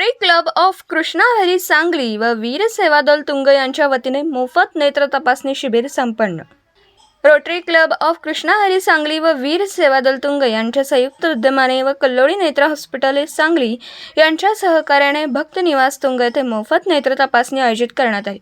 Club of Krishnahari Sangli व वीर सेवादल तुंग यांच्या वतीने मोफत नेत्र तपासणी शिबिर संपन्न. Rotary club of Krishnahari Sangli व वीर सेवादल तुंग यांच्या संयुक्त उद्यमाने व कल्लोळी नेत्र हॉस्पिटल सांगली यांच्या सहकार्याने भक्त निवास तुंग येथे मोफत नेत्र तपासणी आयोजित करण्यात आली.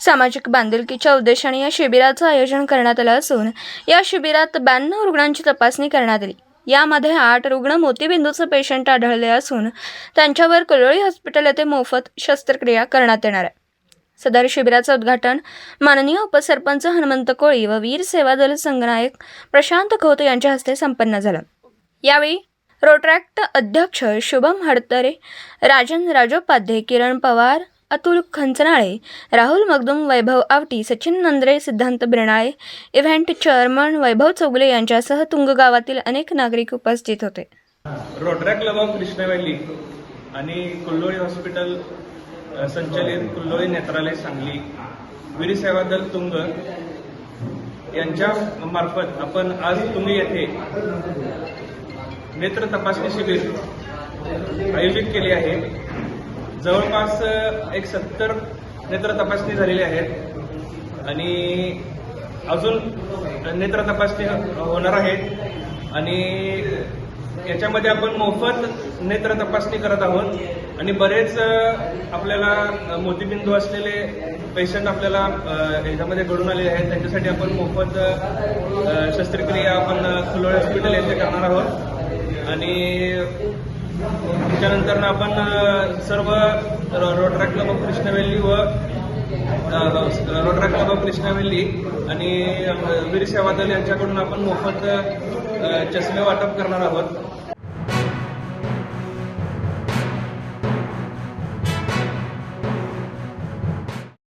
सामाजिक बांधिलकीच्या उद्देशाने या शिबिराचं आयोजन करण्यात आलं असून या शिबिरात ब्याण्णव रुग्णांची तपासणी करण्यात आली. यामध्ये आठ रुग्ण मोतीबिंदूचे पेशंट आढळले असून त्यांच्यावर कलोळी हॉस्पिटल येथे मोफत शस्त्रक्रिया करण्यात येणार आहे. सदर शिबिराचं उद्घाटन माननीय उपसरपंच हनुमंत कोळी व वीर सेवा दल संघनायक प्रशांत खोत यांच्या हस्ते संपन्न झालं. यावेळी रोट्रॅक्ट अध्यक्ष शुभम हडतरे राजन राजोपाध्ये किरण पवार अतुल खंचनाळे राहुल मगदुम वैभव आवटी सचिन नंद्रे सिद्धांत बिरणाळे इव्हेंट चेअरमन वैभव चौगले यांच्यासह तुंग गावातील अनेक नागरिक उपस्थित होते. रोटरा क्लब ऑफ कृष्णवॅली आणि कुल्लोळी हॉस्पिटल संचलित कुल्लोळी नेत्रालय सांगली वीर सेवा दल तुंग यांच्या मार्फत आपण आज तुम्ही येथे नेत्र तपासणी शिबिर आयोजित केले आहे. जवळपास एक सत्तर नेत्र तपासणी झालेली आहेत. आणि अजून नेत्र तपासणी होणार आहे आणि याच्यामध्ये आपण मोफत नेत्र तपासणी करत आहोत. आणि बरेच आपल्याला मोतीबिंदू असलेले पेशंट आपल्याला याच्यामध्ये घडून आलेले आहेत. त्यांच्यासाठी आपण मोफत शस्त्रक्रिया आपण फुलोळे हॉस्पिटल येथे करणार आहोत. आणि त्याच्यानंतर आपण सर्व रोटरा क्लब ऑफ कृष्णवेल्ली व रोटरा क्लब ऑफ कृष्णवेल्ली आणि वीर सेवादल यांच्याकडून आपण मोफत चष्मे वाटप करणार आहोत.